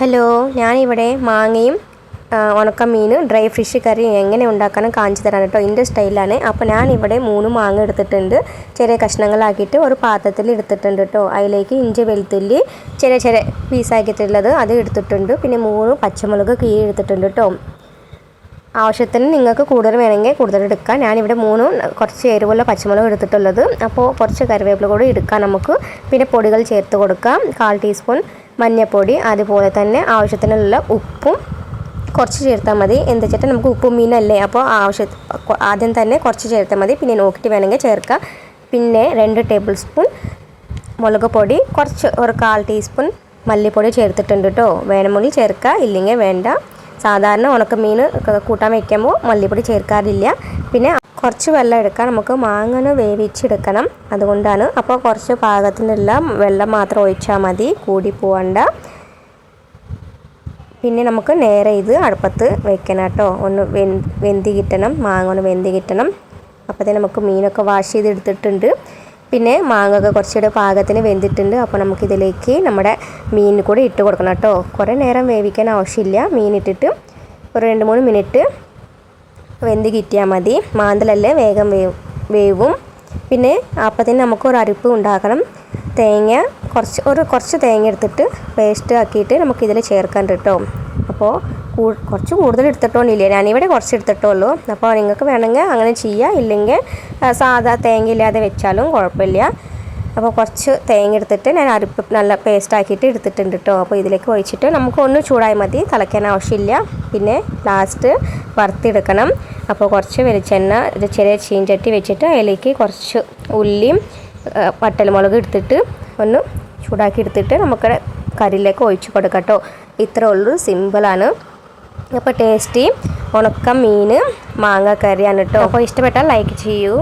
Hello ഞാനിവിടെ മാങ്ങയും ഉണക്കമീൻ ഉണക്ക മീൻ ഡ്രൈ ഫിഷ് കറി എങ്ങനെ ഉണ്ടാക്കാനും കാണിച്ചു തരാൻ കേട്ടോ. എന്റെ സ്റ്റൈലാണ്. അപ്പോൾ ഞാനിവിടെ മൂന്ന് മാങ്ങ എടുത്തിട്ടുണ്ട്. ചെറിയ കഷ്ണങ്ങളാക്കിയിട്ട് ഒരു പാത്രത്തിൽ എടുത്തിട്ടുണ്ട് കേട്ടോ. അതിലേക്ക് ഇഞ്ചി വെളുത്തുള്ളി ചെറിയ ചെറിയ പീസാക്കിയിട്ടുള്ളത് അത് എടുത്തിട്ടുണ്ട്. പിന്നെ മൂന്ന് പച്ചമുളക് കീഴെടുത്തിട്ടുണ്ട് കേട്ടോ. ആവശ്യത്തിന് നിങ്ങൾക്ക് കൂടുതൽ വേണമെങ്കിൽ കൂടുതൽ എടുക്കാം. ഞാനിവിടെ മൂന്ന് കുറച്ച് എരിവുള്ള പച്ചമുളക് എടുത്തിട്ടുള്ളത്. അപ്പോൾ കുറച്ച് കറിവേപ്പില കൂടി എടുക്കാം നമുക്ക്. പിന്നെ പൊടികൾ ചേർത്ത് കൊടുക്കാം. കാൽ ടീസ്പൂൺ മഞ്ഞൾപ്പൊടി. അതുപോലെ തന്നെ ആവശ്യത്തിനുള്ള ഉപ്പും കുറച്ച് ചേർത്താൽ മതി. എന്താ വെച്ചിട്ട് നമുക്ക് ഉപ്പും മീനല്ലേ? അപ്പോൾ ആവശ്യ ആദ്യം തന്നെ കുറച്ച് ചേർത്താൽ മതി. പിന്നെ നോക്കിയിട്ട് വേണമെങ്കിൽ ചേർക്കാം. പിന്നെ രണ്ട് ടേബിൾ സ്പൂൺ മുളക് പൊടി. കുറച്ച് ഒരു കാൽ ടീസ്പൂൺ മല്ലിപ്പൊടി ചേർത്തിട്ടുണ്ട് കേട്ടോ. വേണമെങ്കിൽ ചേർക്കുക. ഇല്ലെങ്കിൽ വേണ്ട. സാധാരണ ഉണക്കമീൻ മീൻ കൂട്ടാൻ വയ്ക്കുമ്പോൾ മല്ലിപ്പൊടി ചേർക്കാറില്ല. പിന്നെ കുറച്ച് വെള്ളം എടുക്കാം. നമുക്ക് മാങ്ങന വേവിച്ചെടുക്കണം. അതുകൊണ്ടാണ് അപ്പോൾ കുറച്ച് പാകത്തിനുള്ള വെള്ളം മാത്രം ഒഴിച്ചാൽ മതി. കൂടി പോകണ്ട പിന്നെ നമുക്ക് നേരെ ഇത് അടുപ്പത്ത് വെക്കണം കേട്ടോ. ഒന്ന് വെന്ത് കിട്ടണം. മാങ്ങ ഒന്ന് വെന്തി കിട്ടണം. അപ്പോഴത്തേ നമുക്ക് മീനൊക്കെ വാഷ് ചെയ്ത് എടുത്തിട്ടുണ്ട് പിന്നെ മാങ്ങ ഒക്കെ കുറച്ചുകൂടെ പാകത്തിന് വെന്തിട്ടുണ്ട്. അപ്പോൾ നമുക്കിതിലേക്ക് നമ്മുടെ മീൻ കൂടെ ഇട്ട് കൊടുക്കണം കേട്ടോ. കുറേ നേരം വേവിക്കാൻ ആവശ്യമില്ല. മീൻ ഇട്ടിട്ട് ഒരു രണ്ട് മൂന്ന് മിനിറ്റ് വെന്ത് കിട്ടിയാൽ മതി. മാന്തലല്ലേ വേഗം വേവ് വേവും. പിന്നെ അപ്പത്തിന് നമുക്ക് ഒരു അരിപ്പ് ഉണ്ടാക്കണം. തേങ്ങ കുറച്ച് ഒരു കുറച്ച് തേങ്ങ എടുത്തിട്ട് പേസ്റ്റ് ആക്കിയിട്ട് നമുക്കിതിൽ ചേർക്കാൻ കേട്ടോ. അപ്പോൾ കുറച്ച് കൂടുതൽ എടുത്തിട്ടോന്നില്ല ഞാനിവിടെ കുറച്ച് എടുത്തിട്ടുള്ളൂ. അപ്പോൾ നിങ്ങൾക്ക് വേണമെങ്കിൽ അങ്ങനെ ചെയ്യാം. ഇല്ലെങ്കിൽ സാധാ തേങ്ങ ഇല്ലാതെ വെച്ചാലും കുഴപ്പമില്ല. അപ്പോൾ കുറച്ച് തേങ്ങ എടുത്തിട്ട് ഞാൻ അരിപ്പ് നല്ല പേസ്റ്റ് ആക്കിയിട്ട് എടുത്തിട്ടുണ്ട് കേട്ടോ അപ്പോൾ ഇതിലേക്ക് ഒഴിച്ചിട്ട് നമുക്ക് ഒന്ന് ചൂടായി മതി. തിളയ്ക്കാൻ ആവശ്യമില്ല. പിന്നെ ലാസ്റ്റ് വറുത്തെടുക്കണം. അപ്പോൾ കുറച്ച് വെളിച്ചെണ്ണ ഒരു ചെറിയ ചീഞ്ചട്ടി വെച്ചിട്ട് അതിലേക്ക് കുറച്ച് ഉള്ളിയും വട്ടൽമുളക് എടുത്തിട്ട് ഒന്ന് ചൂടാക്കി എടുത്തിട്ട് നമുക്ക് കറിയിലേക്ക് ഒഴിച്ച് കൊടുക്കാം കേട്ടോ ഇത്രേ സിമ്പിളാണ്. അപ്പോൾ ടേസ്റ്റി ഉണക്ക മീൻ മാങ്ങ കറിയാണ് കേട്ടോ അപ്പോൾ ഇഷ്ടപ്പെട്ടാൽ ലൈക്ക് ചെയ്യൂ.